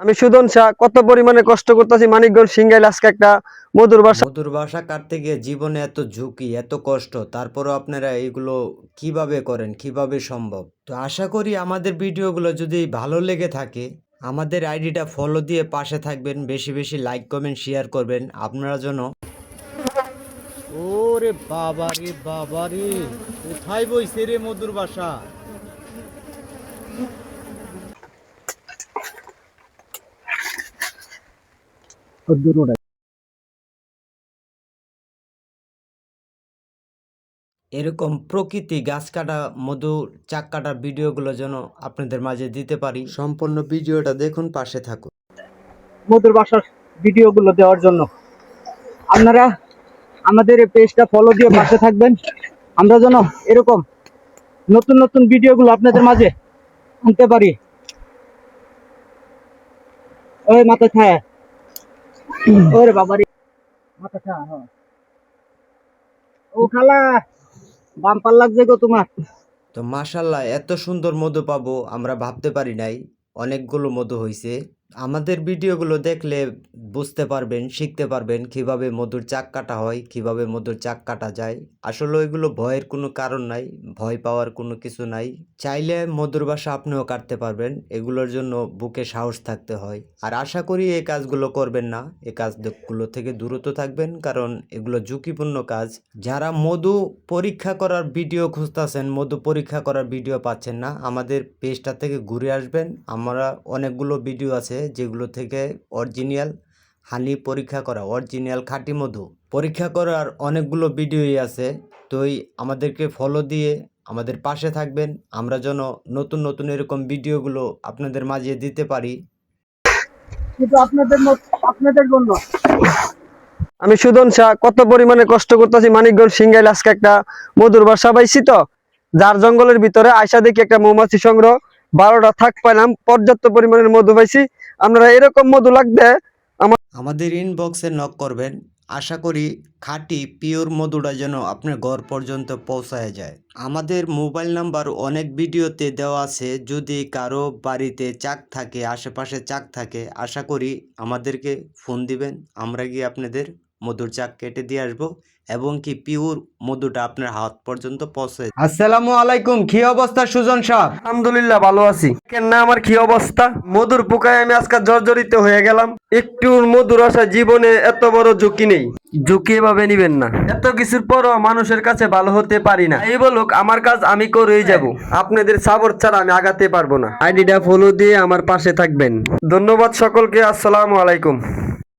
আমি সুদন শাহ, কত পরিমাণে কষ্ট করতেছি মানিকগঞ্জ সিঙ্গাইল আজকে একটা মধুর বাসা। মধুর বাসা কাটতে গিয়ে জীবনে এত ঝুঁকি, এত কষ্ট, তারপরও আপনারা এগুলো কীভাবে করেন, কীভাবে সম্ভব? তো আশা করি আমাদের ভিডিওগুলো যদি ভালো লেগে থাকে, আমাদের আইডিটা ফলো দিয়ে পাশে থাকবেন, বেশি বেশি লাইক, কমেন্ট, শেয়ার করবেন, আপনারা যেন ওরে বাবা রে বাবা রে কোথায় বইছে রে মধুর বাসা? এরকম প্রকৃতি গাছ কাটা মধু চাক কাটার ভিডিওগুলো যেন আপনাদের মাঝে দিতে পারি। সম্পূর্ণ ভিডিওটা দেখুন পাশে থাকুন। মধুর বাসার ভিডিওগুলো দেওয়ার জন্য। আপনারা আমাদের এই পেজটা ফলো দিয়ে পাশে থাকবেন। আমরা যেন এরকম নতুন নতুন ভিডিওগুলো আপনাদের মাঝে আনতে পারি। ওই মাথা ছায়া ওরে বাবারে মাথাটা হ্যাঁ। ও খালা, বাম্পার লাগছে গো তোমার। তো মাশাল্লাহ, এত সুন্দর মধু পাবো, আমরা ভাবতে পারি নাই। অনেকগুলো মধু হয়েছে আমাদের ভিডিওগুলো দেখলে বুঝতে পারবেন, শিখতে পারবেন কীভাবে মধুর চাক কাটা হয়, কীভাবে মধুর চাক কাটা যায়। আসলে ওইগুলো ভয়ের কোনো কারণ নাই, ভয় পাওয়ার কোনো কিছু নাই। চাইলে মধুর বাসা আপনিও কাটতে পারবেন, এগুলোর জন্য বুকে সাহস থাকতে হয়। আর আশা করি এই কাজগুলো করবেন না, এই কাজগুলো থেকে দূরত থাকবেন, কারণ এগুলো ঝুঁকিপূর্ণ কাজ। যারা মধু পরীক্ষা করার ভিডিও খুঁজতেছেন, মধু পরীক্ষা করার ভিডিও পাচ্ছেন না, আমাদের পেজটা থেকে ঘুরে আসবেন। আমরা অনেকগুলো ভিডিও আছে যেগুলো থেকে অরিজিনাল হানি পরীক্ষা করা অরিজিনাল খাঁটি মধু। পরীক্ষা করার অনেকগুলো ভিডিওই আছে তো আমাদেরকে ফলো দিয়ে আমাদের পাশে থাকবেন। আমরা যেন নতুন নতুন এরকম ভিডিওগুলো আপনাদের মাঝে দিতে পারি। কিন্তু আপনাদের মত- আপনাদের জন্য। আমি সুদন শাহ কত পরিমাণে কষ্ট করতেছি মানিকগঞ্জ সিঙ্গাইল আজকে একটা মধুর বাসা পাইছি তো। যার জঙ্গলের ভিতরে আয়সা দেখি একটা মৌমাছি সংগ্রহ। বারোটা থাক পাইলাম, পর্যাপ্ত পরিমাণের মধু পাইছি। আপনারা এরকম মধু লাগবে আমাদের ইনবক্সে নক করবেন। আশা করি খাঁটি পিওর মধুটা যেন আপনার ঘর পর্যন্ত পৌঁছায় যায়। আমাদের মোবাইল নাম্বার অনেক ভিডিওতে দেওয়া আছে, যদি কারও বাড়িতে চাক থাকে, আশেপাশে চাক থাকে, আশা করি আমাদেরকে ফোন দিবেন। আমরা গিয়ে আপনাদের মধুর চাক কেটে দিয়ে আসব এবং কি পিওর মধুটা আপনার হাত পর্যন্ত পৌঁছে আসসালামু আলাইকুম কি অবস্থা সুজন সাহেব আলহামদুলিল্লাহ ভালো আছি। কেন না আমার কি অবস্থা? মধুর পোকায় আমি আজকে জর্জরিত হয়ে গেলাম। একটু মধুর আশা জীবনে এত বড় ঝুঁকি নেই। ঝুঁকি এভাবে নিবেন না। এত কিছুর পরও মানুষের কাছে ভালো হতে পারি না। এই বলুক আমার কাজ আমি করেই যাব। আপনাদের সাপোর্ট ছাড়া আমি আগাতে পারব না। আইডিটা ফলো দিয়ে আমার পাশে থাকবেন। ধন্যবাদ সকলকে আসসালামু আলাইকুম।